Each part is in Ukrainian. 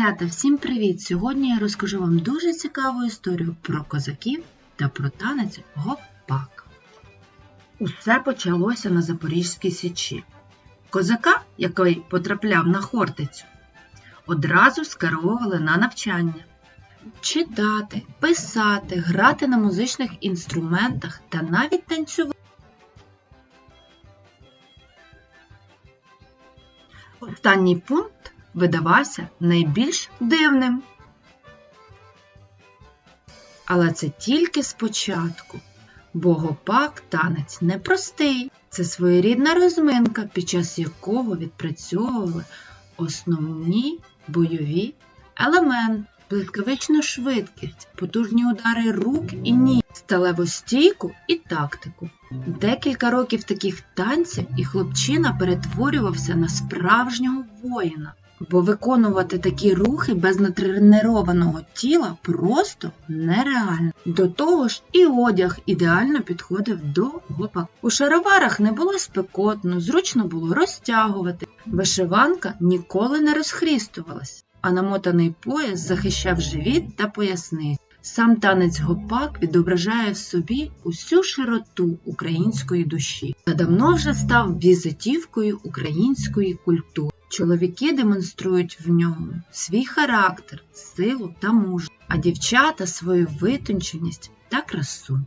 Малята, всім привіт! Сьогодні я розкажу вам дуже цікаву історію про козаків та про танець гопак. Усе почалося на Запорізькій січі. Козака, який потрапляв на Хортицю, одразу скеровували на навчання. Читати, писати, грати на музичних інструментах та навіть танцювати. Останній пункт видавався найбільш дивним. Але це тільки спочатку, бо гопак танець непростий. Це своєрідна розминка, під час якого відпрацьовували основні бойові елементи, блискавичну швидкість, потужні удари рук і ніг, сталеву стійку і тактику. Декілька років таких танців і хлопчина перетворювався на справжнього воїна, бо виконувати такі рухи без натренованого тіла просто нереально. До того ж, і одяг ідеально підходив до гопака. У шароварах не було спекотно, зручно було розтягувати. Вишиванка ніколи не розхрістувалась, а намотаний пояс захищав живіт та поясницю. Сам танець гопак відображає в собі усю широту української душі та давно вже став візитівкою української культури. Чоловіки демонструють в ньому свій характер, силу та мужність, а дівчата свою витонченість та красу.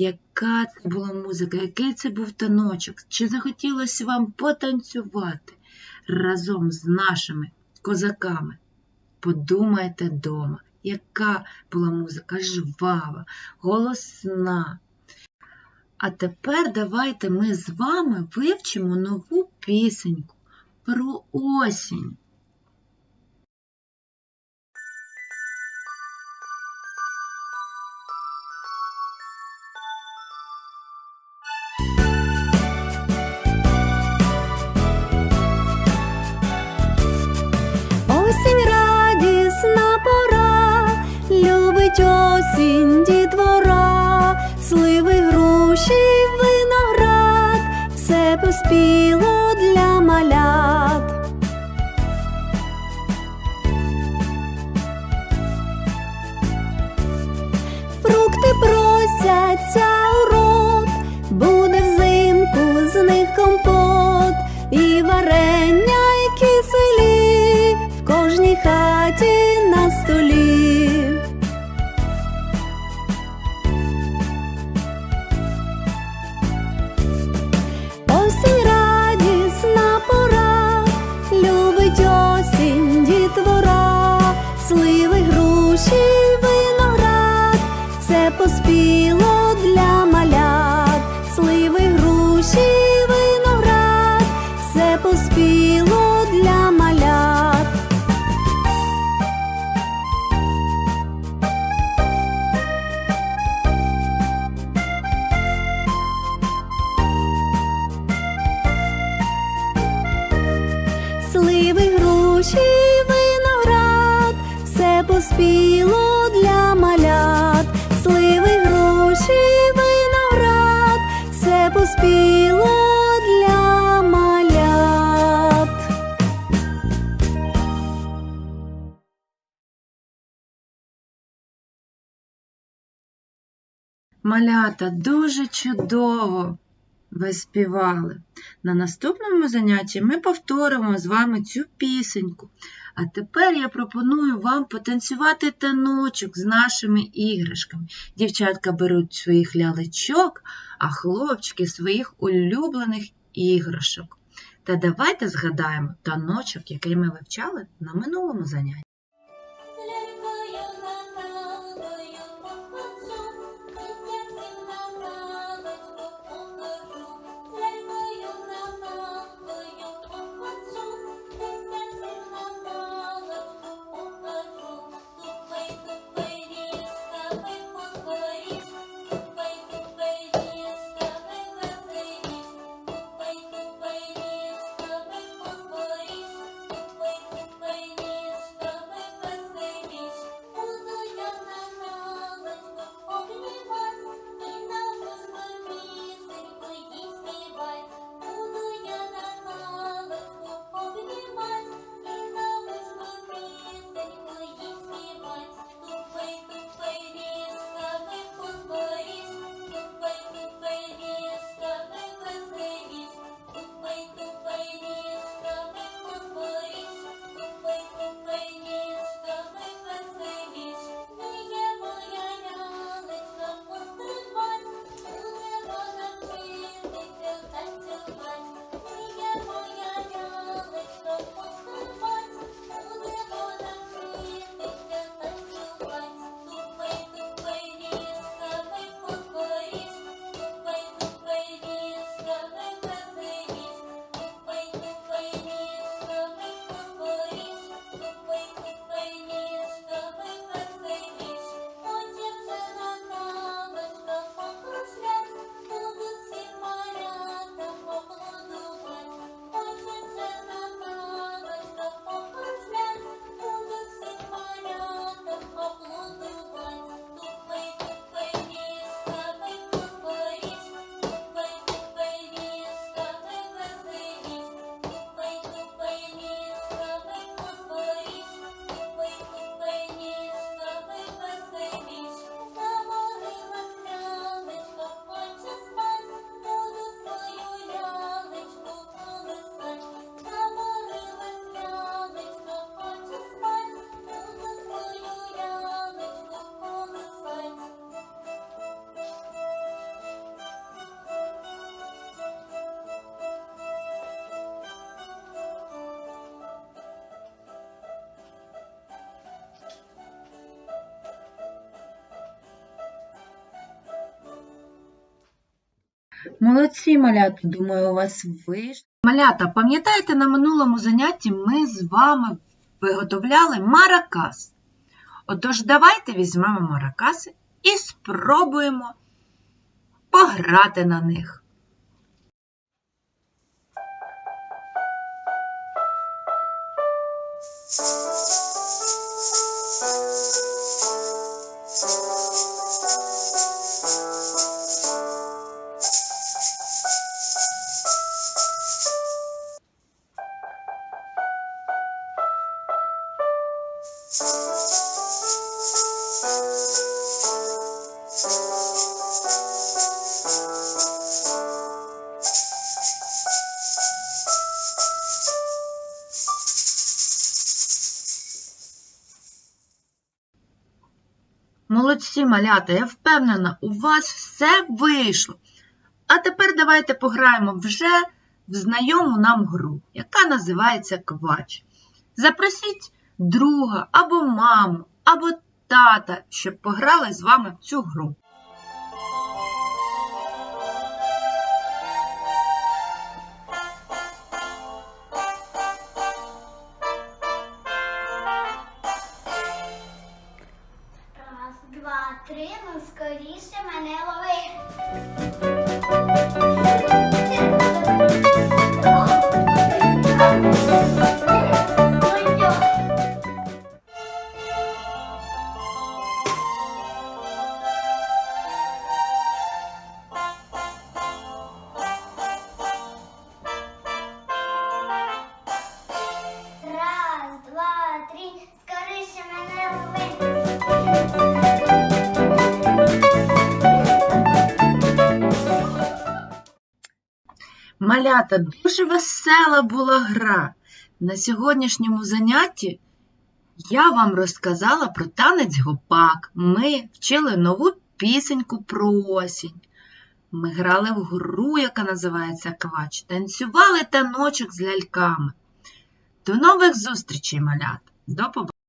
Яка це була музика, який це був таночок? Чи захотілося вам потанцювати разом з нашими козаками? Подумайте дома, яка була музика жвава, голосна. А тепер давайте ми з вами вивчимо нову пісеньку про осінь. 在。Сливи, виноград, все поспіло для малят, сливи, груші, виноград, все поспіло для малят. Малята дуже чудово ви співали. На наступному занятті ми повторимо з вами цю пісеньку. А тепер я пропоную вам потанцювати таночок з нашими іграшками. Дівчатка беруть своїх лялечок, а хлопчики своїх улюблених іграшок. Та давайте згадаємо таночок, який ми вивчали на минулому занятті. Молодці, малята, думаю, у вас вийшло. Малята, пам'ятаєте, на минулому занятті ми з вами виготовляли маракас. Отож, давайте візьмемо маракаси і спробуємо пограти на них. Молодці, малята, я впевнена, у вас все вийшло. А тепер давайте пограємо вже в знайому нам гру, яка називається квач. Запросіть друга або маму, або тата, щоб пограли з вами в цю гру. Малята, дуже весела була гра. На сьогоднішньому занятті я вам розказала про танець гопак. Ми вчили нову пісеньку про осінь. Ми грали в гру, яка називається Квач, танцювали таночок з ляльками. До нових зустрічей, малята! До побачення!